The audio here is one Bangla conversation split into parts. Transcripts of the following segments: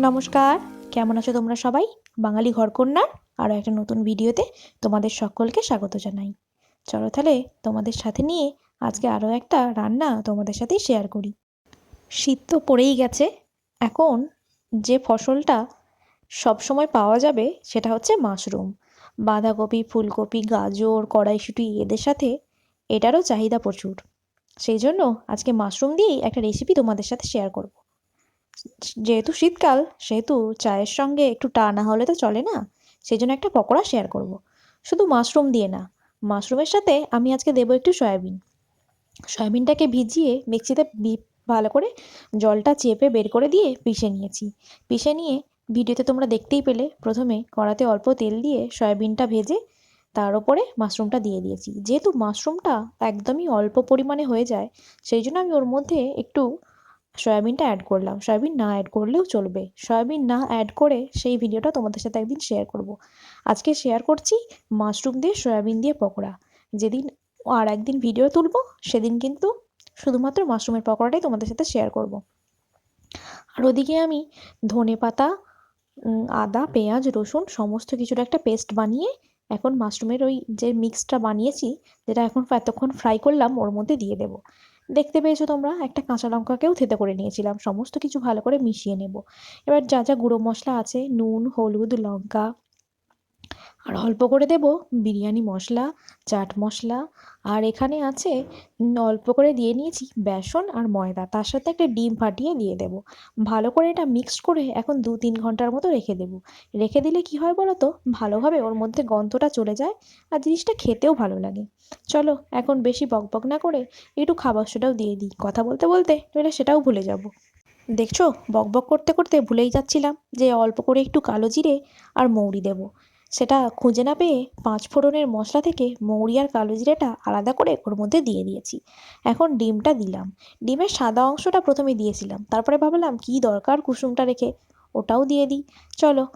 নমস্কার। কেমন আছো তোমরা সবাই? বাঙালি ঘরকন্যার আরও একটা নতুন ভিডিওতে তোমাদের সকলকে স্বাগত জানাই। চলো তাহলে তোমাদের সাথে নিয়ে আজকে আরও একটা রান্না তোমাদের সাথে শেয়ার করি। শীত তো পড়েই গেছে। এখন যে ফসলটা সব সময় পাওয়া যাবে সেটা হচ্ছে মাশরুম। বাঁধাকপি, ফুলকপি, গাজর, কড়াইশুঁটি এদের সাথে এটারও চাহিদা প্রচুর। সেই জন্য আজকে মাশরুম দিয়েই একটা রেসিপি তোমাদের সাথে শেয়ার করব। যেহেতু শীতকাল, সেহেতু চায়ের সঙ্গে একটু টা না হলে তো চলে না। সেই জন্য একটা পকোড়া শেয়ার করব। শুধু মাশরুম দিয়ে না মাশরুমের সাথে আমি আজকে দেবো একটু সয়াবিন। সয়াবিনটাকে ভিজিয়ে মিক্সিতে ভালো করে জলটা চেপে বের করে দিয়ে পিষে নিয়েছি। পিষে নিয়ে ভিডিওতে তোমরা দেখতেই পেলে, প্রথমে কড়াতে অল্প তেল দিয়ে সয়াবিনটা ভেজে তার ওপরে মাশরুমটা দিয়ে দিয়েছি। যেহেতু মাশরুমটা একদমই অল্প পরিমাণে হয়ে যায়, সেই জন্য আমি ওর মধ্যে একটু সয়াবিনটা অ্যাড করলাম সয়াবিন না অ্যাড করলেও চলবে সয়াবিন না অ্যাড করে সেই ভিডিওটা তোমাদের সাথে একদিন শেয়ার করব। আজকে শেয়ার করছি মাশরুম দিয়ে সয়াবিন দিয়ে পকোড়া যেদিন আর একদিন ভিডিও তুলব, সেদিন কিন্তু শুধুমাত্র মাশরুমের পকোড়াটাই তোমাদের সাথে শেয়ার করব। আর ওদিকে আমি ধনে পাতা আদা, পেঁয়াজ, রসুন সমস্ত কিছুর একটা পেস্ট বানিয়ে এখন মাশরুমের ওই যে মিক্সটা বানিয়েছি, যেটা এখন এতক্ষণ ফ্রাই করলাম, ওর মধ্যে দিয়ে দেবো দেখতে পেয়েছ তোমরা? একটা কাঁচা লঙ্কাকেও থেতে করে নিয়েছিলাম। সমস্ত কিছু ভালো করে মিশিয়ে নেব। এবার যা যা গুঁড়ো মশলা আছে, নুন, হলুদ, লঙ্কা আর অল্প করে দেব বিরিয়ানি মশলা, চাট মশলা। আর এখানে আছে অল্প করে দিয়ে নিয়েছি বেসন আর ময়দা। তার সাথে একটা ডিম ফাটিয়ে দিয়ে দেব। ভালো করে এটা মিক্সড করে এখন দু তিন ঘণ্টার মতো রেখে দেব। রেখে দিলে কি হয় বলো তো ভালোভাবে ওর মধ্যে গন্ধটা চলে যায় আর জিনিসটা খেতেও ভালো লাগে। চলো, এখন বেশি বকবক না করে একটু খাবার সেটাও দিয়ে দিই। কথা বলতে বলতে নইলে সেটাও ভুলে যাব। দেখছ? বকবক করতে করতে ভুলেই যাচ্ছিলাম যে অল্প করে একটু কালো জিরে আর মৌরি দেবো। সেটা খুঁজে না পেয়ে পাঁচ ফোড়নের মশলা থেকে মৌরি আর কালো জিরেটা আলাদা করে ওর মধ্যে দিয়ে দিয়েছি। এখন ডিমটা দিলাম। ডিমের সাদা অংশটা প্রথমে দিয়েছিলাম। তারপরে ভাবলাম, কী দরকার কুসুমটা রেখে? ওটাও দিয়ে দিই। চলো,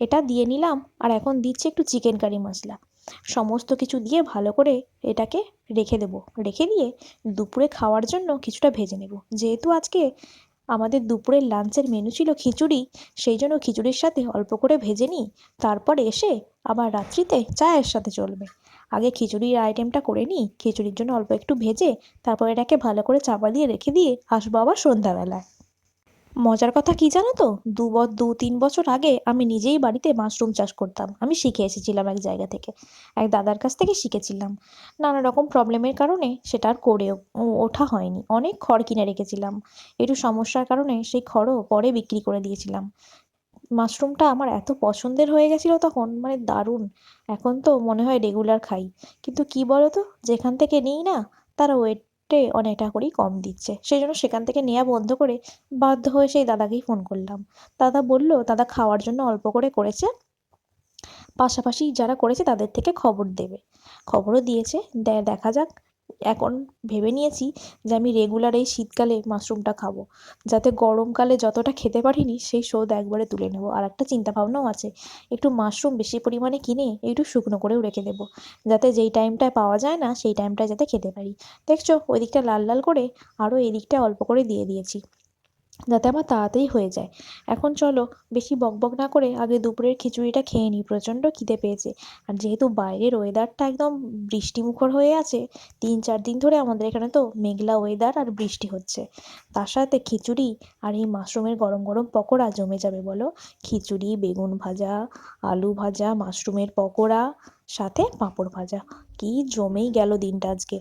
এটা দিয়ে নিলাম আর এখন দিচ্ছি একটু চিকেন কারি মশলা। সমস্ত কিছু দিয়ে ভালো করে এটাকে রেখে দেবো। রেখে দিয়ে দুপুরে খাওয়ার জন্য কিছুটা ভেজে নেব। যেহেতু আজকে আমাদের দুপুরের লাঞ্চের মেনু ছিল খিচুড়ি, সেই জন্য খিচুড়ির সাথে অল্প করে ভেজে নিই। তারপর এসে আবার রাত্রিতে চায়ের সাথে চলবে। আগে খিচুড়ির আইটেমটা করে নিই, খিচুড়ির জন্য অল্প একটু ভেজে তারপর এটাকে ভালো করে চাপা দিয়ে রেখে দিয়ে আসব আবার সন্ধ্যাবেলায়। মজার কথা কি জানো তো? দু দু, তিন বছর আগে আমি নিজেই বাড়িতে মাশরুম চাষ করতাম। আমি শিখে এসেছিলাম এক জায়গা থেকে। এক দাদার কাছ থেকে শিখেছিলাম। নানা রকম প্রবলেমের কারণে সেটা আর করে ওঠা হয়নি। অনেক খড় কিনে রেখেছিলাম। একটু সমস্যার কারণে সেই খড়ও পরে বিক্রি করে দিয়েছিলাম। মাশরুমটা আমার এত পছন্দের হয়ে গেছিল তখন মানে দারুণ। এখন তো মনে হয় রেগুলার খাই। কিন্তু কি বলো তো যেখান থেকে নিই না, তারা ওয়েট রেটে অনেকটা করেই কম দিচ্ছে। সেই জন্য সেখান থেকে নেওয়া বন্ধ করে বাধ্য হয়ে সেই দাদাকেই ফোন করলাম। দাদা বলল, দাদা খাওয়ার জন্য অল্প করে করেছে। পাশাপাশি যারা করেছে তাদের থেকে খবর দেবে। খবরও দিয়েছে। দেখা যাক। এখন ভেবে নিয়েছি যে আমি রেগুলার এই শীতকালে মাশরুমটা খাব। যাতে গরমকালে যতটা খেতে পারিনি, সেই শোধ একবারে তুলে নেব। আর একটা চিন্তাভাবনাও আছে, একটু মাশরুম বেশি পরিমাণে কিনে একটু শুকনো করেও রেখে দেবো। যাতে যেই টাইমটায় পাওয়া যায় না, সেই টাইমটায় যাতে খেতে পারি। দেখছ, ওই দিকটা লাল লাল করে আরও এই দিকটা অল্প করে দিয়ে দিয়েছি। যাতে আমার তাড়াতাড়ি হয়ে যায়। এখন চলো, বেশি বকবক না করে আগে দুপুরের খিচুড়িটা খেয়ে নিই। প্রচণ্ড খিদে পেয়েছে। আর যেহেতু বাইরের ওয়েদারটা একদম বৃষ্টিমুখর হয়ে আছে তিন চার দিন ধরে আমাদের এখানে তো মেঘলা ওয়েদার আর বৃষ্টি হচ্ছে। তার সাথে খিচুড়ি আর এই মাশরুমের গরম গরম পকোড়া জমে যাবে বলো। খিচুড়ি, বেগুন ভাজা, আলু ভাজা, মাশরুমের পকোড়া, সাথে পাঁপড় ভাজা। কি জমেই গেল দিনটা আজকে।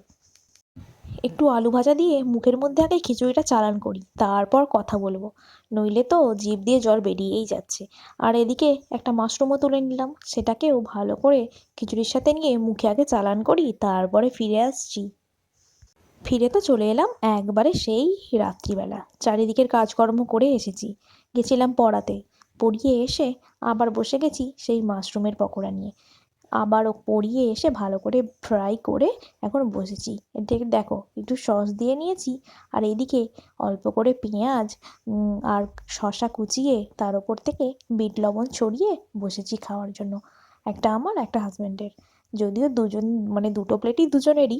একটু আলু ভাজা দিয়ে মুখের মধ্যে আগে খিচুড়িটা চালান করি, তারপর কথা বলব। নইলে তো জিভ দিয়ে জল বেরিয়েই যাচ্ছে। আর এদিকে একটা মাশরুমও তুলে নিলাম, সেটাকেও ভালো করে খিচুড়ির সাথে নিয়ে মুখে আগে চালান করি, তারপরে ফিরে আসছি। ফিরে তো চলে এলাম একবারে সেই রাত্রিবেলা। চারিদিকের কাজকর্ম করে এসেছি। গেছিলাম পড়াতে। পড়িয়ে এসে আবার বসে গেছি সেই মাশরুমের পকোড়া নিয়ে। আবারও পরিয়ে এসে ভালো করে ফ্রাই করে এখন বসেছি। এদিকে দেখো, একটু সস দিয়ে নিয়েছি, আর এদিকে অল্প করে পেঁয়াজ আর শশা কুচিয়ে তার ওপর থেকে বিট লবণ ছড়িয়ে বসেছি খাওয়ার জন্য। একটা আমার, একটা হাজব্যান্ডের যদিও দুজন মানে দুটো প্লেটই দুজনেরই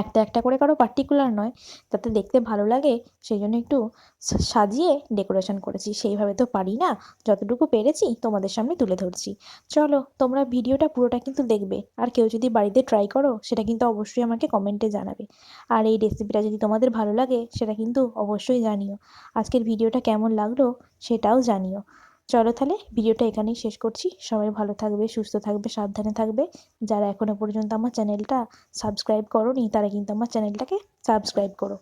একটা একটা করে কারও পার্টিকুলার নয় তাতে দেখতে ভালো লাগে, সেই জন্য একটু সাজিয়ে ডেকোরেশন করেছি। সেইভাবে তো পারি না, যতটুকু পেরেছি তোমাদের সামনে তুলে ধরছি। চলো, তোমরা ভিডিওটা পুরোটা কিন্তু দেখবে। আর কেউ যদি বাড়িতে ট্রাই করো, সেটা কিন্তু অবশ্যই আমাকে কমেন্টে জানাবে। আর এই রেসিপিটা যদি তোমাদের ভালো লাগে, সেটা কিন্তু অবশ্যই জানিও। আজকের ভিডিওটা কেমন লাগল, সেটাও জানিও। চলো তাহলে ভিডিওটা এখানেই শেষ করছি। সবাই ভালো থাকবে, সুস্থ থাকবে, সাবধানে থাকবে। যারা এখনও পর্যন্ত আমার চ্যানেলটা সাবস্ক্রাইব করোনি, তারা কিন্তু আমার চ্যানেলটাকে সাবস্ক্রাইব করো।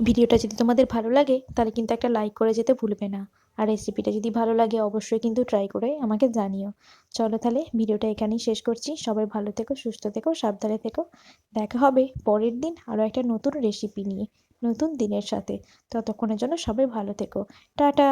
ভিডিওটা যদি তোমাদের ভালো লাগে, তাহলে কিন্তু একটা লাইক করে যেতে ভুলবে না। আর রেসিপিটা যদি ভালো লাগে, অবশ্যই কিন্তু ট্রাই করে আমাকে জানিও। চলো তাহলে ভিডিওটা এখানেই শেষ করছি। সবাই ভালো থেকো, সুস্থ থেকো, সাবধানে থেকো। দেখা হবে পরের দিন আরও একটা নতুন রেসিপি নিয়ে, নতুন দিনের সাথে। ততক্ষণের জন্য সবাই ভালো থেকো। টাটা!